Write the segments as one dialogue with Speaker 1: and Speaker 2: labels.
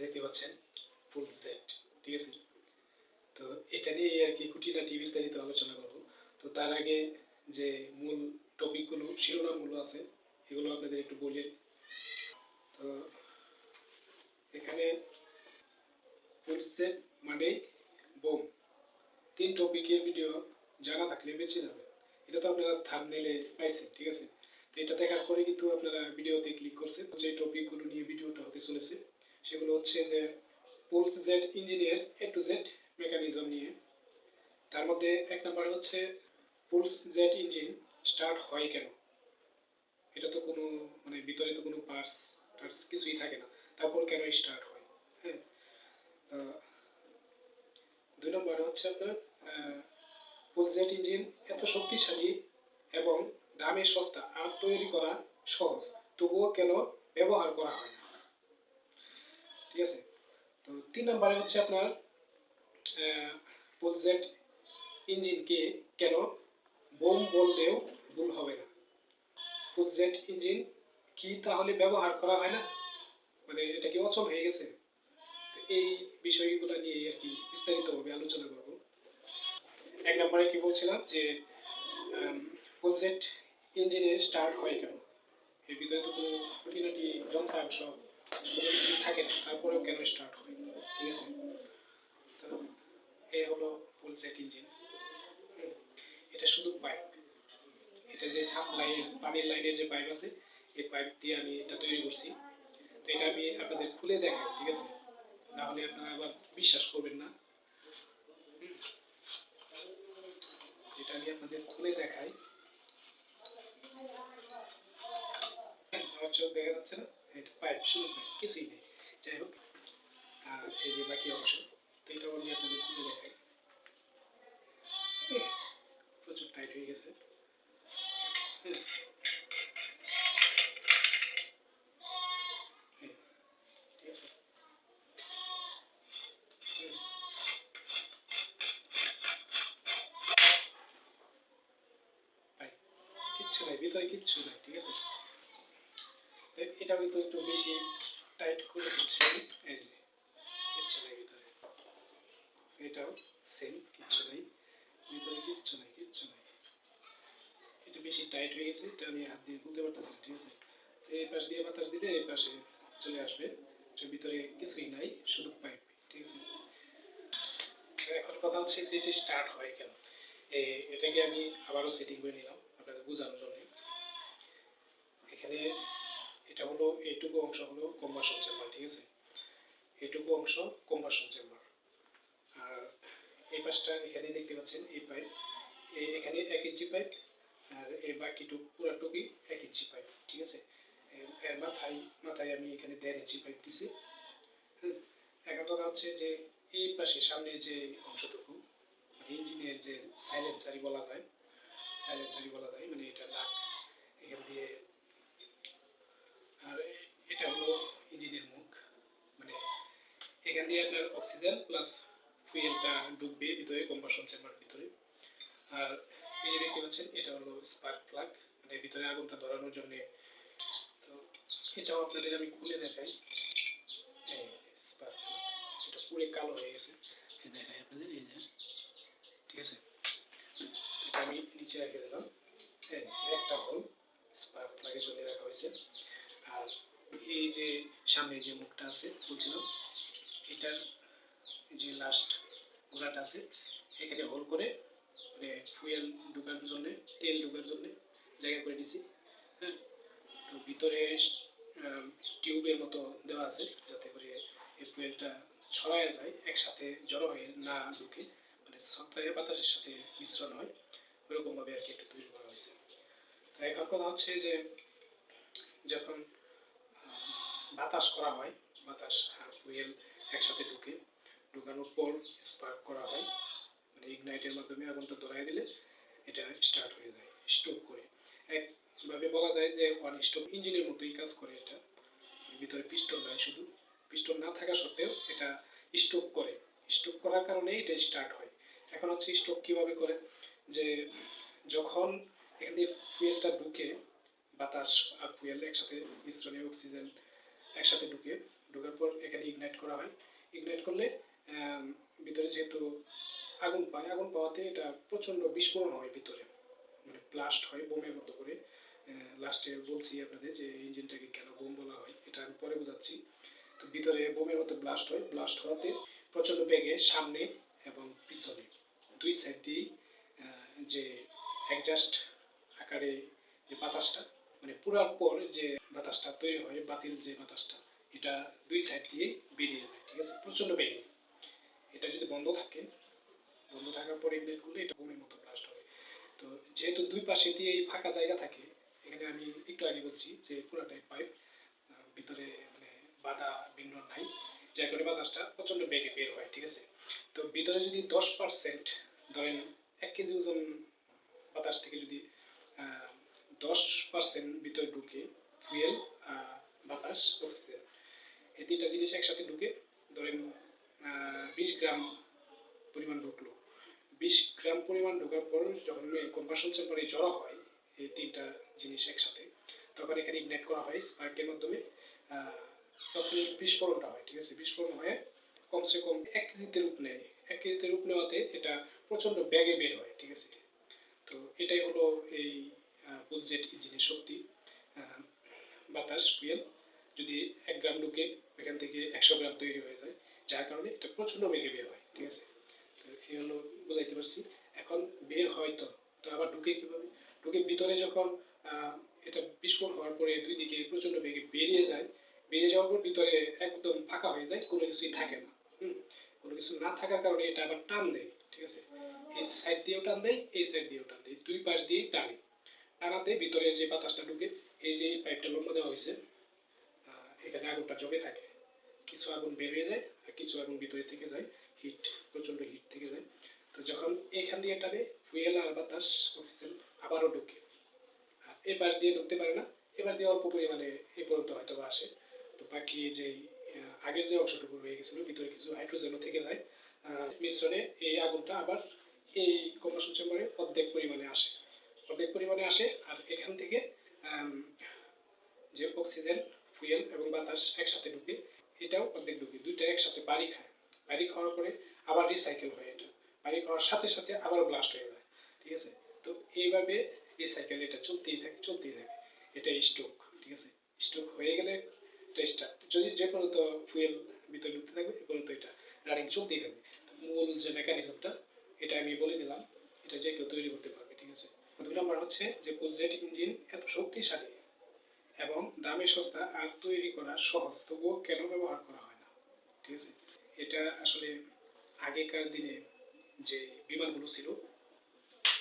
Speaker 1: দেখতে পাচ্ছেন full set ঠিক আছে? তো এটা নিয়ে আর কি খুঁটিনাটি বিস্তারিত আলোচনা করব। তো তার আগে যে মূল টপিকগুলো শিরোনামগুলো আছে, এগুলো আপনাদের একটু বলি। তো এখানে ফুল সেট মানে বোম। তিন টপিকের ভিডিও জানা থাকলে বেঁচে যাবে এটা তো আপনারা থামনেলে পাইছেন, ঠিক আছে? তো এটা দেখার পরে কিন্তু আপনারা ভিডিওতে ক্লিক করছেন যে টপিকগুলো নিয়ে ভিডিওটা হতে চলেছে। সেগুলো হচ্ছে যে pulse jet engineer A to Z mechanism নিয়ে। তার মধ্যে এক নম্বরে হচ্ছে পোলস জেড ইঞ্জিন স্টার্ট হয় কেন? এটা তো কোনো মানে ভিতরে তো কোনো পার্টস টার্টস কিছুই থাকে না। তারপর কেন স্টার্ট হয়? হ্যাঁ? দুই নম্বরে হচ্ছে আপনার পোলস জেড ইঞ্জিন এত শক্তিশালী এবং দামে সস্তা, আর তৈরি করা সহজ। তবুও কেন ব্যবহার করা হয় না? ঠিক আছে? তো তিন নম্বরে হচ্ছে আপনার পোলজেট ইঞ্জিনকে কেন বোম বললেও ভুল হবে না? পোলজেট ইঞ্জিন কি তাহলে ব্যবহার করা হয় না? মানে এটা কি অচল হয়ে গেছে? এই বিষয়গুলো নিয়ে আর কি বিস্তারিতভাবে আলোচনা করব। এক নম্বরে কি বলছিলাম যে পোলজেট ইঞ্জিনে স্টার্ট হয় কেন? এর ভিতরে তো কোনো খুঁটিনাটি যন্ত্রাংশ থাকে না তারপরেও কেন স্টার্ট হয়? ঠিক আছে? তো এই হলো ফুল সেট ইঞ্জিন এটা শুধু পাইপ এটা যে সাপ্লাই পানির লাইনের যে পাইপ আছে, এই পাইপ দিয়ে আমি এটা তৈরি করছি। তো এটা আমি আপনাদের খুলে দেখাই, ঠিক আছে? না হলে আপনারা আবার বিশ্বাস করবেন না। এটা আমি আপনাদের খুলে দেখাই। আমার চোখ দেখা যাচ্ছে না? এটা পাইপ শুরু পাইপ কিছুই নেই। যাই হোক, আর এই যে বাকি অংশ, তো এটাও আমি আপনাদের খুলে দেখাই। প্রচুর টাইট হয়ে গেছে। হুম। পাইপ কিচ্ছু নাই, ভিতরে কিচ্ছু নাই, ঠিক আছে? এটা কিন্তু একটু বেশি টাইট করে দিচ্ছি। এটাও সেম কিচ্ছু নাই ভিতরে কিচ্ছু নাই কিচ্ছু নাই এটা বেশি টাইট হয়ে গেছে, এটা আমি হাত দিয়ে খুলতে পারতেছি ঠিক আছে? এই পাশ দিয়ে বাতাস দিলে এই পাশে চলে আসবে। ভিতরে কিছুই নাই, শুধু পাইপ ঠিক আছে? এখন কথা হচ্ছে যে এটা স্টার্ট হয় কেন? এটাকে আমি আবারও সেটিং করে নিলাম, আপনাদের বোঝানোর জন্য। এখানে এটা হলো, এইটুকু অংশ হলো কম্বাসন চেম্বার ঠিক আছে? এইটুকু অংশ কম্বাসন চেম্বার আর এই পাশটা এখানে দেখতে পাচ্ছেন, এই পাইপ এখানে এক ইঞ্চি পাইপ আর এই বাকিটুকু, পুরাটুকুই এক ইঞ্চি পাইপ ঠিক আছে? এর- মাথায় মাথায় আমি এখানে দেড় ইঞ্চি পাইপ দিছি। এখন কথা হচ্ছে যে, এই পাশে সামনে যে অংশটুকু মানে ইঞ্জিনের যে সাইলেন্সারি বলা যায় সাইলেন্সারি বলা যায় মানে এটা লাক এখান দিয়ে এটা হলো ইঞ্জিনের মুখ। মানে এখান দিয়ে আপনার অক্সিজেন প্লাস ফুয়েলটা ঢুকবে ভিতরে কম্বাসন চেম্বার ভিতরে। আর এই যে দেখতে পাচ্ছেন, এটা হলো স্পার্ক প্লাগ মানে ভিতরে আগুনটা ধরানোর জন্য। তো এটাও আপনাদের আমি খুলে দেখাই। স্পার্ক প্লাগ এটা পুরো কালো হয়ে গেছে। দেখাই আপনাদের, এই যে। ঠিক আছে? আমি নিচে রেখে দিলাম। একটা হোল স্পার্ক প্লাগের জন্য রাখা হয়েছে। এই যে সামনে যে মুখটা আছে বলছিলাম এটার যে লাস্ট গোড়াটা আছে, এখানে হোল করে মানে ফুয়েল ঢোকার জন্য, তেল ঢোকার জন্য জায়গা করে দিছি হ্যাঁ? তো ভিতরে টিউবের মতো দেওয়া আছে, যাতে করে এই ফুয়েলটা ছড়ায় যায়, একসাথে জড়ো হয়ে না ঢুকে মানে সপ্তাহে বাতাসের সাথে মিশ্রণ হয়, ওরকমভাবে আর কি একটু তৈরি করা হয়েছে। তো এখন কথা হচ্ছে যে, যখন বাতাস করা হয়, বাতাস আর ফুয়েল একসাথে ঢুকে, ঢুকানোর পর স্পার্ক করা হয়। মানে ইগনাইটের মাধ্যমে আগুনটা ধরাই দিলে এটা স্টার্ট হয়ে যায় স্টোভ করে। একভাবে বলা যায় যে ওয়ান স্টোভ ইঞ্জিনের মতোই কাজ করে এটা। ভিতরে পিস্টন নাই শুধু। পিস্টন না থাকা সত্ত্বেও এটা স্টোভ করে। স্টোভ করার কারণে এটা স্টার্ট হয়। এখন হচ্ছে স্টোভ কীভাবে করে? যে যখন এখান দিয়ে ফুয়েলটা ঢুকে, বাতাস আর ফুয়েল একসাথে মিশ্রণে অক্সিজেন একসাথে ঢুকে, ঢোকার পর এখানে ইগনাইট করা হয়। ইগনাইট করলে ভিতরে যেহেতু আগুন পায়, আগুন পাওয়াতে এটা প্রচণ্ড বিস্ফোরণ হয় ভিতরে। মানে ব্লাস্ট হয় বোমের মতো করে। লাস্টে বলছি আপনাদের যে ইঞ্জিনটাকে কেন বোম বলা হয়, এটা আমি পরে বোঝাচ্ছি। তো ভিতরে বোমের মতো ব্লাস্ট হয়। ব্লাস্ট হওয়াতে প্রচণ্ড বেগে সামনে এবং পিছনে, দুই সাইড দিয়েই যে অ্যাডজাস্ট আকারে যে বাতাসটা মানে পুরার পর যে বাতাসটা তৈরি হয়, বাতিল যে বাতাসটা, এটা দুই সাইড দিয়ে বেরিয়ে যায়, ঠিক আছে? প্রচণ্ড বেগে। এটা যদি বন্ধ থাকে, বন্ধ থাকার পরে করলে এটা বোমের মতো ব্লাস্ট হবে তো যেহেতু দুই পাশে দিয়ে এই ফাঁকা জায়গা থাকে, এখানে আমি একটু আগে বলছি যে পুরাটাই পাইপ ভিতরে মানে বাধা বিঘ্ন নাই, যার কারণে বাতাসটা প্রচণ্ড বেগে বের হয়, ঠিক আছে? তো ভিতরে যদি দশ পার্সেন্ট ধরেন এক কেজি ওজন বাতাস থেকে যদি দশ পার্সেন্ট ভিতরে ঢুকে ফুয়েল বাতাস অক্সিজেন এই তিনটা জিনিস একসাথে ঢুকে ধরেন বিশ গ্রাম পরিমাণ ঢুকলো। বিশ গ্রাম পরিমাণ ঢোকার পর যখন কম্পাসন চেম্বারে জড়ো হয়, এই তিনটা জিনিস একসাথে, তখন এখানে ইগনাইট করা হয় স্পার্কের মাধ্যমে। তখন বিস্ফোরণটা হয়, ঠিক আছে? বিস্ফোরণ হয়ে কমসে কম এক কেজিতে রূপ নেয়। এক কেজিতে রূপ নেওয়াতে এটা প্রচণ্ড ব্যাগে বের হয়, ঠিক আছে? তো এটাই হলো এই বুলজেট ইঞ্জিনের শক্তি। বাতাস, ফুয়েল যদি এক গ্রাম ঢুকে এখান থেকে একশো গ্রাম তৈরি হয়ে যায়, যার কারণে এটা প্রচণ্ড বেগে বের হয়, ঠিক আছে? এই হলো বুঝাইতে পারছি। এখন বের হয় তো তো আবার ঢুকে কীভাবে? ঢুকে ভিতরে যখন এটা বিস্ফোরণ হওয়ার পরে দুই দিকে প্রচণ্ড বেগে বেরিয়ে যায়, বেরিয়ে যাওয়ার পর ভিতরে একদম ফাঁকা হয়ে যায়, কোনো কিছুই থাকে না, হুম? কোনো কিছু না থাকার কারণে এটা আবার টান দেয়, ঠিক আছে? এই সাইড দিয়েও টান দেয়, এই সাইড দিয়েও টান দেয়, দুই পাশ দিয়ে টানে। টানাতে ভিতরে যে বাতাসটা ঢুকে এই যে পাইপটা লম্বা দেওয়া হয়েছে এখানে আগুনটা জমে থাকে। কিছু আগুন বেরিয়ে যায় আর কিছু আগুন ভিতরে থেকে যায় হিট প্রচণ্ড হিট থেকে যায়। তো যখন এখান দিয়ে টানে, ফুয়েল আর বাতাস অক্সিজেন আবারও ঢুকে। আর এ দিয়ে ঢুকতে পারে না এবার দিয়ে অল্প পরিমাণে এ পর্যন্ত হয়তো বা আসে। তো বাকি যে আগের যে অংশটুকু রয়ে গেছিল, ভিতরে কিছু হাইড্রোজেনও থেকে যায়। মিশ্রণে এই আগুনটা আবার এই কম্বাসন চেম্বারে অর্ধেক পরিমাণে আসে। অর্ধেক পরিমাণে আসে আর এখান থেকে যে অক্সিজেন, ফুয়েল এবং বাতাস একসাথে ঢুকে এটাও অর্ধেক ঢুকে দুইটা একসাথে বাড়ি খায়। বাড়ি খাওয়ার পরে আবার রিসাইকেল হয় এটা। বাড়ি খাওয়ার সাথে সাথে আবার ব্লাস্ট হয়ে যায়, ঠিক আছে? তো এইভাবে রিসাইকেল এটা চলতেই থাকে চলতেই থাকে। এটা স্ট্রোক ঠিক আছে? স্ট্রোক হয়ে গেলে স্টার্ট যদি যে কোনো তো ফুয়েল ভিতরে ঢুকতে থাকবে এ পর্যন্ত এটা রানিং চলতেই থাকবে। মূল যে মেকানিজমটা এটা আমি বলে দিলাম, এটা যে কেউ তৈরি করতে পারবে, ঠিক আছে? দুই নম্বর হচ্ছে যে জেট ইঞ্জিন এত দামে সস্তা আর তৈরি করা সহজ, তবুও কেন ব্যবহার করা হয় না? ঠিক আছে? এটা আসলে আগেকার দিনে যে বিমানগুলো ছিল,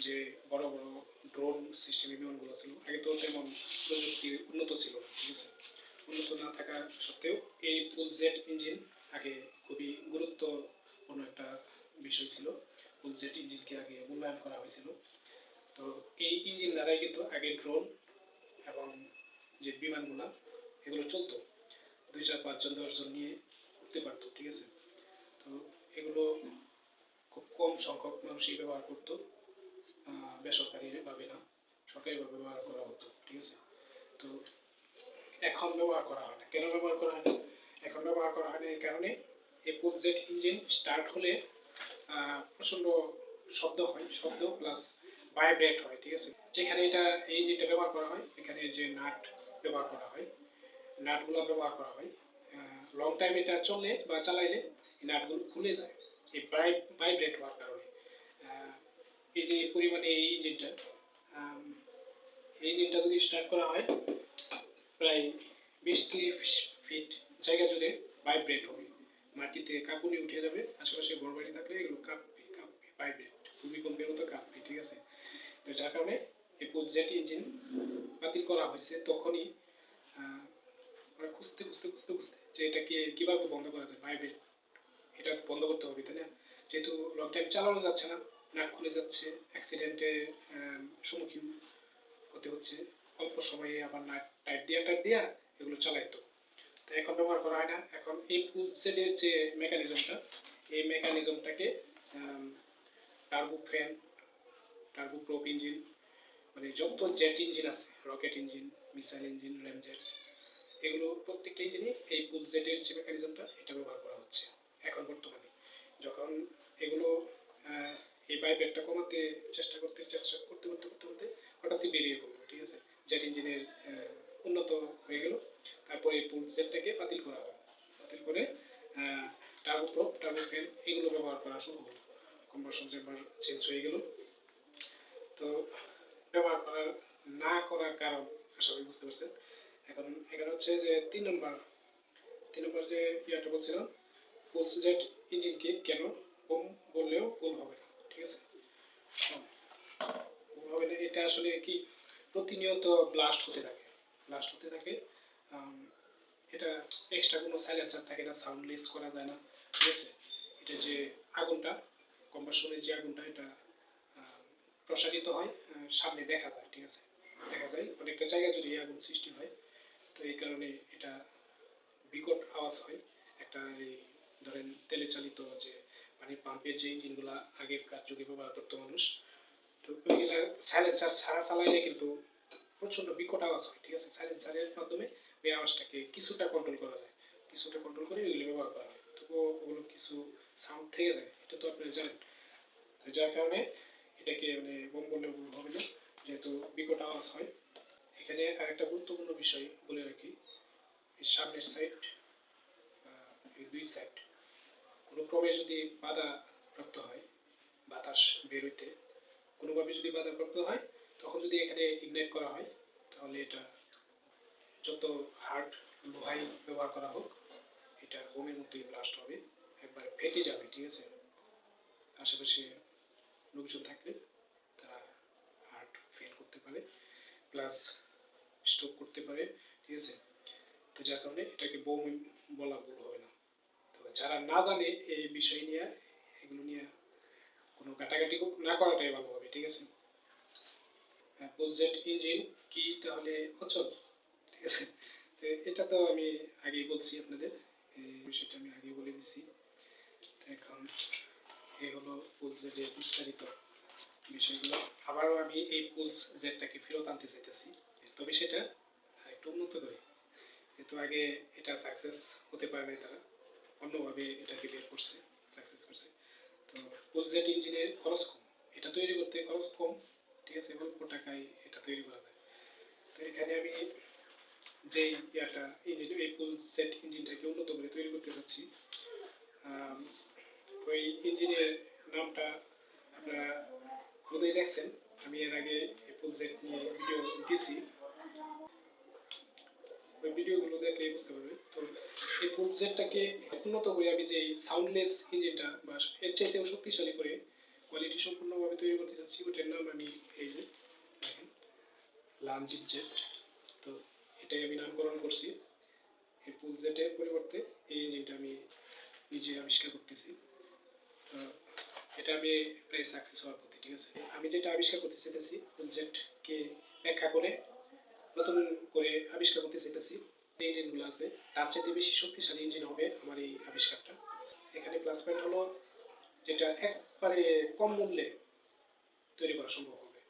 Speaker 1: যে বড় বড় ড্রোন সিস্টেমের বিমানগুলো ছিল, আগে তো তেমন প্রযুক্তি উন্নত ছিল ঠিক আছে? উন্নত না থাকা সত্ত্বেও এই ফুল জেট ইঞ্জিন আগে খুবই গুরুত্বপূর্ণ একটা বিষয় ছিল। ফুল জেট ইঞ্জিনকে আগে মূল্যায়ন করা হয়েছিল। তো এই ইঞ্জিন দ্বারাই কিন্তু আগে ড্রোন এবং যে বিমানগুলো এগুলো চলতো। দুই চার পাঁচজন দশজন নিয়ে উঠতে পারতো ঠিক আছে? তো এগুলো খুব কম সংখ্যক মানুষই ব্যবহার করতো। আহ, বেসরকারিভাবে না সরকারিভাবে ব্যবহার করা হতো ঠিক আছে? তো এখন ব্যবহার করা হয় না। কেন ব্যবহার করা হয় না? এখন ব্যবহার করা হয় না এই কারণে এই জেট ইঞ্জিন স্টার্ট হলে প্রচণ্ড শব্দ হয় শব্দ প্লাস ভাইব্রেট হয় ঠিক আছে? যেখানে এটা এই যেটা ব্যবহার করা হয় এখানে যে নাট ব্যবহার করা হয়, নাটগুলো ব্যবহার করা হয়। লং টাইম এটা চললে বা চালাইলে নাটগুলো খুলে যায়, এই ভাইব্রেট হওয়ার কারণে। এই যে পরিমাণে এই ইঞ্জিনটা এই ইঞ্জিনটা যদি স্টার্ট করা হয়, প্রায় বিশ তিরিশ ফিট জায়গা জুড়ে ভাইব্রেট হবে। মাটিতে কাঁপুনি উঠে যাবে, আশেপাশে ঘর বাড়ি থাকলে এগুলো কাঁপবে কাঁপবে ভাইব্রেট ভূমিকম্পের মতো কাঁপবে, ঠিক আছে? তো যার কারণে এই জেট ইঞ্জিন বাতিল করা হয়েছে তখনই আহ, ওরা খুঁজতে খুঁজতে খুঁজতে খুঁজতে যে এটাকে কীভাবে বন্ধ করা যায় ভাইব্রেট এটা বন্ধ করতে হবে তাই না? যেহেতু লং টাইম চালানো যাচ্ছে না নাট খুলে যাচ্ছে অ্যাক্সিডেন্টের সম্মুখীন হতে হচ্ছে অল্প সময়ে আবার নাট টাইট দিয়া টাইট দিয়া এগুলো চালাইতো। তো এখন ব্যবহার করা হয় না। এখন এই ফুল যে মেকানিজমটা এই মেকানিজমটাকে turbo fan turbo prop engine মানে যত জেট ইঞ্জিন আছে, rocket engine, missile engine, ramjet, এগুলো প্রত্যেকটা ইঞ্জিনে এই পুল জেটের যে মেকানিজমটা এটা ব্যবহার করা হচ্ছে এখন বর্তমানে। যখন এগুলো এই পাইপেটটা কমাতে চেষ্টা করতে চেষ্টা করতে করতে করতে করতে হঠাৎই বেরিয়ে পড়ল, ঠিক আছে? জেট ইঞ্জিনের উন্নত হয়ে গেল। তারপর এই পুল জেটটাকে বাতিল করা হলো। বাতিল করে টার্বোপ্রপ টার্বোফ্যান এগুলো ব্যবহার করা শুরু হলো। কম্বাসন চেম্বার চেঞ্জ হয়ে গেল। তো হচ্ছে যে তিন নম্বর তিন নম্বর যে ইয়াটা বলছিলাম ফুলস জেট ইঞ্জিনকে কেন কম বললেও ভুল হবে না, ঠিক আছে? ভুল হবে না, এটা আসলে কি প্রতিনিয়ত ব্লাস্ট হতে থাকে ব্লাস্ট হতে থাকে এটা এক্সট্রা কোনো সাইলেন্সার থাকে না সাউন্ডলেস করা যায় না, ঠিক আছে? এটা যে আগুনটা কম্বাসনের যে আগুনটা, এটা প্রসারিত হয় সামনে দেখা যায়, ঠিক আছে? দেখা যায়, অনেকটা জায়গায় যদি আগুন সৃষ্টি হয় তো এই কারণে এটা বিকট আওয়াজ হয়। একটা এই ধরেন তেলে চালিত যে মানে পাম্পের যে ইঞ্জিনগুলা আগেকার যুগে ব্যবহার করতো মানুষ, তো ওইগুলা সাইলেন্সার ছাড়া চালাইলে কিন্তু প্রচণ্ড বিকট আওয়াজ হয়, ঠিক আছে? সাইলেন্সারের মাধ্যমে ওই আওয়াজটাকে কিছুটা কন্ট্রোল করা যায়। কিছুটা কন্ট্রোল করে ওইগুলো ব্যবহার করা হয়। তবুও ওগুলো কিছু সাউন্ড থেকে যায়, এটা তো আপনারা জানেন। যার কারণে এটাকে মানে বোম বললে হবে না যেহেতু বিকট আওয়াজ হয় এখানে আরেকটা গুরুত্বপূর্ণ বিষয় বলে রাখি। সামনের সাইড দুই সাইড কোনো ক্রমে যদি বাধা প্রাপ্ত হয়, বাতাস বের হইতে, কোনোভাবে যদি বাধা প্রাপ্ত হয়, তখন যদি এখানে ইগনাইট করা হয়, তাহলে এটা যত হার্ড লোহাই ব্যবহার করা হোক, এটা বোমের মধ্যেই ব্লাস্ট হবে, একবার ফেটে যাবে, ঠিক আছে? আশেপাশে লোকজন থাকলে তারা হার্ট ফেল করতে পারে। প্লাস স্ট্রোক করতে পারে, ঠিক আছে? তো যার কারণে এটাকে বোম বলা ভুল হবে না। তো যারা না জানে এই বিষয় নিয়ে, এগুলো নিয়ে কোনো কাটাকাটি না করাটাই ভালো হবে, ঠিক আছে? বুলজেট ইঞ্জিন কি তাহলে অচল? ঠিক আছে? তো এটা তো আমি আগেই বলছি আপনাদের বিষয়টা আমি আগেই বলে দিছি। এখন এই হলো পুলজেটের বিস্তারিত বিষয়গুলো। আবারও আমি এই পুলস জেটটাকে ফেরত আনতে চাইতেছি। তবে সেটা একটু উন্নত করে। যেহেতু আগে এটা সাকসেস হতে পারে নাই তারা, অন্যভাবে এটাকে বের করছে সাকসেস করছে। তো পুলজেট ইঞ্জিনের খরচ কম। এটা তৈরি করতে খরচ কম, ঠিক আছে, অল্প টাকায় এটা তৈরি করা যায়। তো এখানে আমি যে ইয়াটা ইঞ্জিন এই ফুল সেট ইঞ্জিনটাকে উন্নত করে তৈরি করতে চাচ্ছি ওই ইঞ্জিনের নামটা আপনারা বোধহয় দেখছেন। আমি এর আগে ফুল সেট নিয়ে ভিডিও দিছি। ওই ভিডিওগুলো দেখলে বুঝতে পারবে। তো এই ফুল সেটটাকে উন্নত করে আমি যে সাউন্ডলেস ইঞ্জিনটা বা এর চাইতেও শক্তিশালী করে কোয়ালিটি সম্পূর্ণভাবে তৈরি করতে চাচ্ছি, ওটার নাম আমি এই যে দেখেন লাঞ্জিট জেট তো এটাই আমি নামকরণ করছি। এই পুল জেটের পরিবর্তে এই ইঞ্জিনটা আমি নিজে আবিষ্কার করতেছি। তো এটা আমি প্রায় সাকসেস হওয়ার পথে, ঠিক আছে? আমি যেটা আবিষ্কার করতে চাইতেছি ফুল জেটকে ব্যাখ্যা করে নতুন করে আবিষ্কার করতে চাইতেছি। যে ইঞ্জিনগুলো আছে, তার চাইতে বেশি শক্তিশালী ইঞ্জিন হবে আমার এই আবিষ্কারটা। এখানে প্লাস পয়েন্ট হলো যেটা একবারে কম মূল্যে তৈরি করা সম্ভব হবে।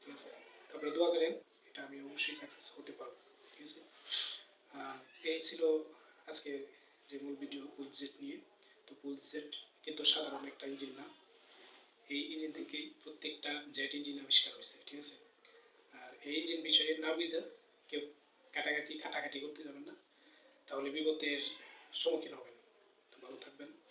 Speaker 1: ঠিক আছে? তারপরে দোয়া করেন, এটা আমি অবশ্যই সাকসেস হতে পারব। ঠিক আছে? এই ছিল আজকে যে মূল ভিডিও পুল জেট নিয়ে। তো পুল জেট কিন্তু সাধারণ একটা ইঞ্জিন না। এই ইঞ্জিন থেকেই প্রত্যেকটা জেট ইঞ্জিন আবিষ্কার হয়েছে। ঠিক আছে? ইঞ্জিন বিষয়ে না বুঝে কেউ কাটাকাটি, খাটাকাটি করতে যাবেন না। তাহলে বিপদের সম্মুখীন হবেন। ভালো থাকবেন।